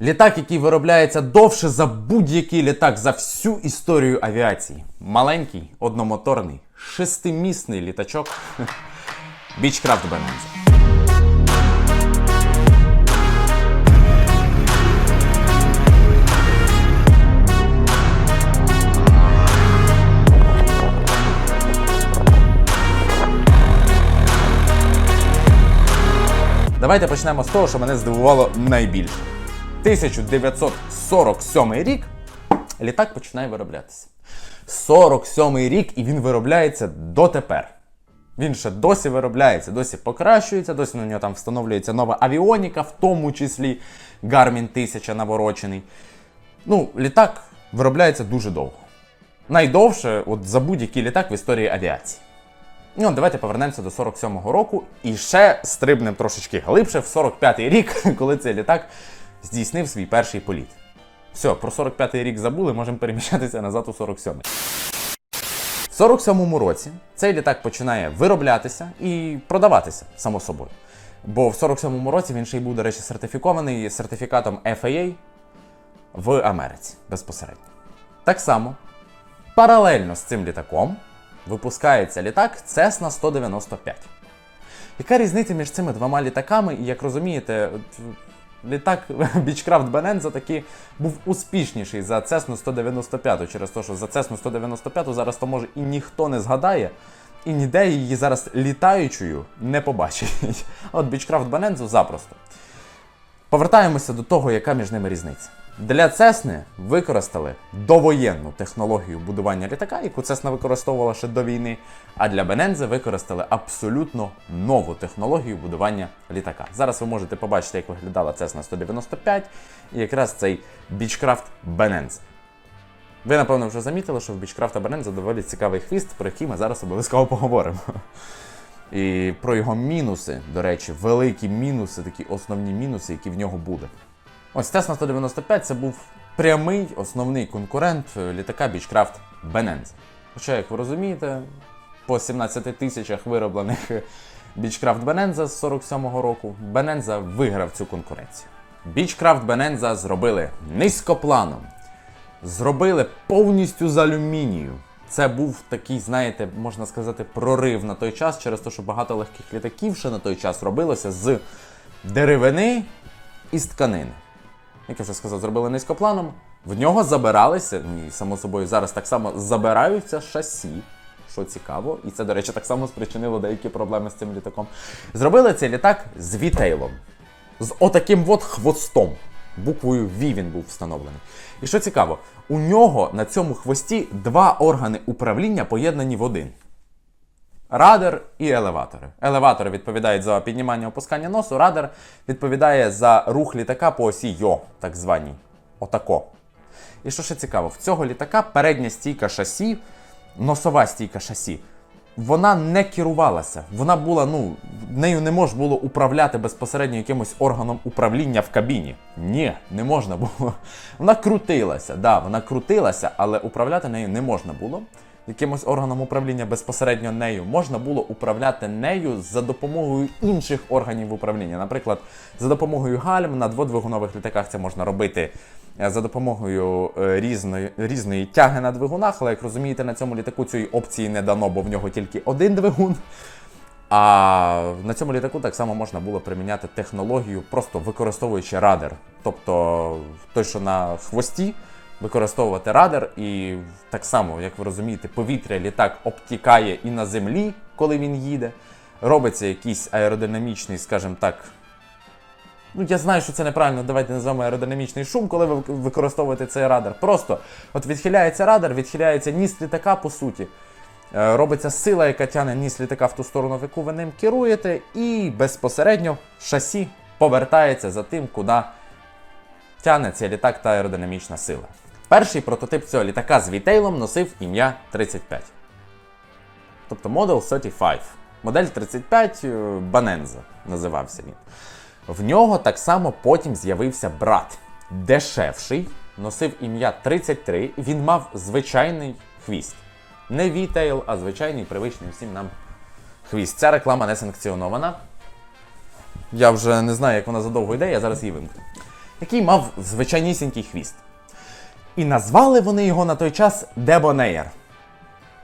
Літак, який виробляється довше за будь-який літак за всю історію авіації. Маленький, одномоторний, шестимісний літачок. Beechcraft Bonanza. Давайте почнемо з того, що мене здивувало найбільше. 1947 рік літак починає вироблятися. 47 рік і він виробляється дотепер. Він ще досі виробляється, досі покращується, досі на нього там встановлюється нова авіоніка, в тому числі Garmin 1000 наворочений. Ну, літак виробляється дуже довго. Найдовше от за будь-який літак в історії авіації. Ну, давайте повернемося до 47-го року і ще стрибнемо трошечки глибше в 45-й рік, коли цей літак здійснив свій перший політ. Все, про 45-й рік забули, можемо переміщатися назад у 47-й. В 47-му році цей літак починає вироблятися і продаватися, само собою. Бо в 47-му році він ще й був, до речі, сертифікований сертифікатом FAA в Америці безпосередньо. Так само, паралельно з цим літаком випускається літак Cessna 195. Яка різниця між цими двома літаками? І як розумієте, літак Бічкрафт Bonanza таки був успішніший за Cessna 195, через те, що за Cessna 195 зараз то може і ніхто не згадає, і ніде її зараз літаючою не побачить. От Beechcraft Бенензу запросто. Повертаємося до того, яка між ними різниця. Для Цесни використали довоєнну технологію будування літака, яку Цесна використовувала ще до війни. А для Бенензе використали абсолютно нову технологію будування літака. Зараз ви можете побачити, як виглядала Цесна 195 і якраз цей Beechcraft Benenze. Ви, напевно, вже замітили, що в Beechcraft Benenze доволі цікавий хвіст, про який ми зараз обов'язково поговоримо. І про його мінуси, до речі, великі мінуси, такі основні мінуси, які в нього були. Ось Cessna 195 це був прямий основний конкурент е, літака Beechcraft Benenze. Хоча, як ви розумієте, по 17 тисячах вироблених е, Beechcraft Benenza з 47-го року Benenza виграв цю конкуренцію. Beechcraft Benenza зробили низькопланом, зробили повністю з алюмінію. Це був такий, знаєте, можна сказати, прорив на той час, через те, що багато легких літаків ще на той час робилося з деревини і з тканини. Як я вже сказав, зробили низькопланом. В нього забиралися, ну і само собою зараз так само забираються шасі, що цікаво, і це, до речі, так само спричинило деякі проблеми з цим літаком. Зробили цей літак з вітейлом, з отаким от хвостом. Буквою V він був встановлений. І що цікаво, у нього на цьому хвості два органи управління поєднані в один. Радар і елеватори. Елеватори відповідають за піднімання опускання носу, радар відповідає за рух літака по осі Йо, так званій. Отако. І що ще цікаво, в цього літака передня стійка шасі, носова стійка шасі, вона не керувалася. Вона була, ну, нею не можна було управляти безпосередньо якимось органом управління в кабіні. Ні, не можна було. Вона крутилася, да, вона крутилася, але управляти нею не можна було якимось органом управління безпосередньо нею, можна було управляти нею за допомогою інших органів управління. Наприклад, за допомогою гальм на дводвигунових літаках це можна робити е, за допомогою е, різної, різної тяги на двигунах, але як розумієте, на цьому літаку цієї опції не дано, бо в нього тільки один двигун. А на цьому літаку так само можна було приміняти технологію, просто використовуючи радар. Тобто той, що на хвості, використовувати радар, і так само, як ви розумієте, повітря літак обтікає і на землі, коли він їде. Робиться якийсь аеродинамічний, скажімо так. Ну, я знаю, що це неправильно, давайте називаємо аеродинамічний шум, коли ви використовуєте цей радар. Просто от відхиляється радар, відхиляється ніс літака, по суті. Е, Робиться сила, яка тягне ніс літака в ту сторону, в яку ви ним керуєте, і безпосередньо шасі повертається за тим, куди тягне цей літак та аеродинамічна сила. Перший прототип цього літака з вітейлом носив ім'я 35. Тобто Model 35. Модель 35 е, Bonanza називався він. В нього так само потім з'явився брат. Дешевший, носив ім'я 33, він мав звичайний хвіст. Не вітейл, а звичайний привичний всім нам хвіст. Ця реклама не санкціонована. Я вже не знаю, як вона задовго йде, я зараз її вимкну. який мав звичайнісінький хвіст. І назвали вони його на той час Дебонеєр.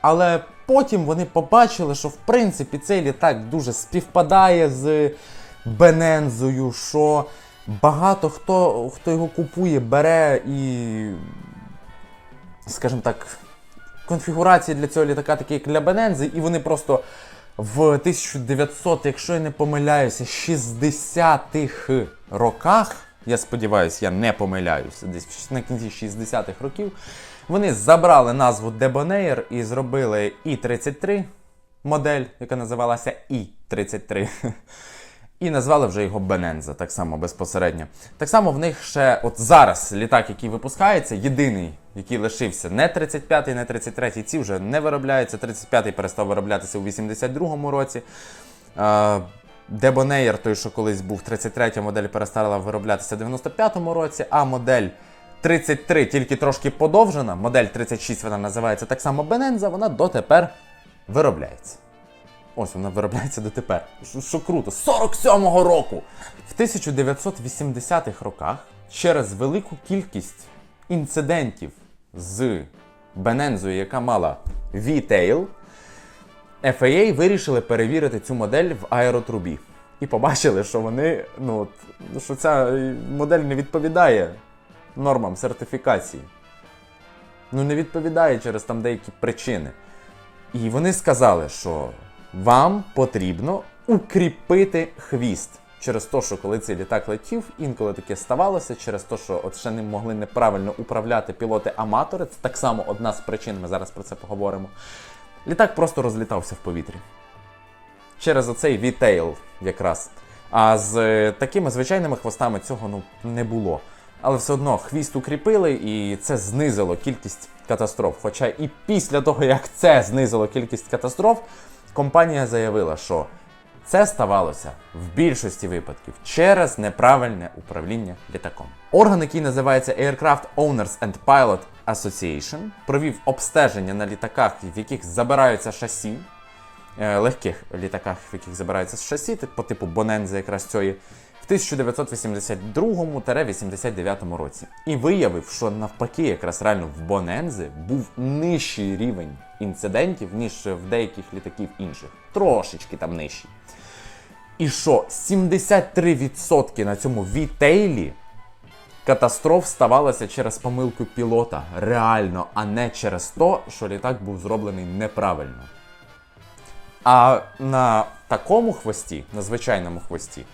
Але потім вони побачили, що в принципі цей літак дуже співпадає з Бенензою, що багато хто, хто його купує, бере і, скажімо так, конфігурації для цього літака такі, як для Бенензи, і вони просто в 1900, якщо я не помиляюся, 60-х роках, я сподіваюся, я не помиляюся, десь на кінці 60-х років, вони забрали назву Debonair і зробили І-33 модель, яка називалася І-33. І назвали вже його Бененза, так само безпосередньо. Так само в них ще, от зараз літак, який випускається, єдиний, який лишився не 35-й, не 33-й, ці вже не виробляються. 35-й перестав вироблятися у 82-му році. Дебонеєр, той, що колись був 33 модель, перестала вироблятися в 95-му році, а модель 33 тільки трошки подовжена, модель 36 вона називається так само Бененза, вона дотепер виробляється. Ось вона виробляється дотепер. Що, що круто, 47-го року! В 1980-х роках через велику кількість інцидентів з Бенензою, яка мала V-Tail, FAA вирішили перевірити цю модель в аеротрубі. І побачили, що вони, ну, що ця модель не відповідає нормам сертифікації. Ну, не відповідає через там деякі причини. І вони сказали, що вам потрібно укріпити хвіст. Через те, що коли цей літак летів, інколи таке ставалося, через те, що от ще не могли неправильно управляти пілоти-аматори. Це так само одна з причин, ми зараз про це поговоримо. Літак просто розлітався в повітрі. Через оцей V-tail якраз. А з е, такими звичайними хвостами цього ну, не було. Але все одно хвіст укріпили, і це знизило кількість катастроф. Хоча і після того, як це знизило кількість катастроф, компанія заявила, що це ставалося в більшості випадків через неправильне управління літаком. Орган, який називається Aircraft Owners and Pilot Association, провів обстеження на літаках, в яких забираються шасі, е, легких літаках, в яких забираються шасі, по типу Бонензи якраз цієї, 1982-89 році. І виявив, що навпаки, якраз реально в Бонензи був нижчий рівень інцидентів, ніж в деяких літаків інших. Трошечки там нижчий. І що 73% на цьому вітейлі катастроф ставалося через помилку пілота. Реально, а не через те, що літак був зроблений неправильно. А на такому хвості, на звичайному хвості,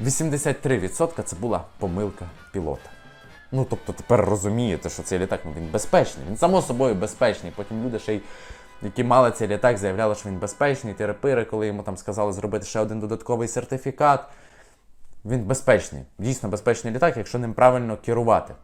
83% це була помилка пілота. Ну, тобто тепер розумієте, що цей літак ну, він безпечний. Він само собою безпечний. Потім люди ще й які мали цей літак, заявляли, що він безпечний, терапири, коли йому там сказали зробити ще один додатковий сертифікат. Він безпечний, дійсно безпечний літак, якщо ним правильно керувати.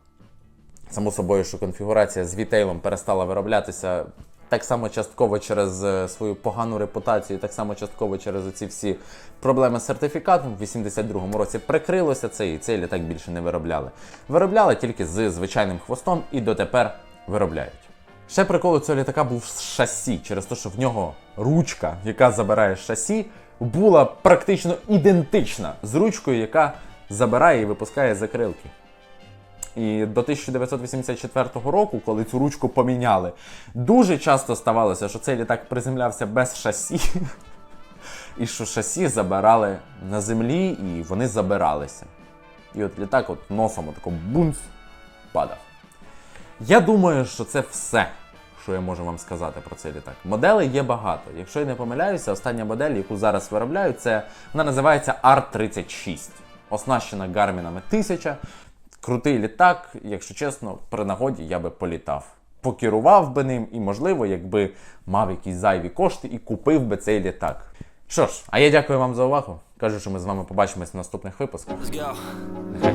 Само собою, що конфігурація з вітейлом перестала вироблятися так само частково через е, свою погану репутацію, так само частково через ці всі проблеми з сертифікатом. В 82-му році прикрилося це і цей літак більше не виробляли. Виробляли тільки з звичайним хвостом і дотепер виробляють. Ще прикол у цього літака був з шасі, через те, що в нього ручка, яка забирає шасі, була практично ідентична з ручкою, яка забирає і випускає закрилки. І до 1984 року, коли цю ручку поміняли, дуже часто ставалося, що цей літак приземлявся без шасі, і що шасі забирали на землі, і вони забиралися. І от літак от носом отако бунц падав. Я думаю, що це все, що я можу вам сказати про цей літак. Моделей є багато. Якщо я не помиляюся, остання модель, яку зараз виробляють, це вона називається R36. Оснащена гармінами 1000. Крутий літак, якщо чесно, при нагоді я би політав. Покерував би ним і, можливо, якби мав якісь зайві кошти і купив би цей літак. Що ж, а я дякую вам за увагу. Кажу, що ми з вами побачимось в наступних випусках. Нехай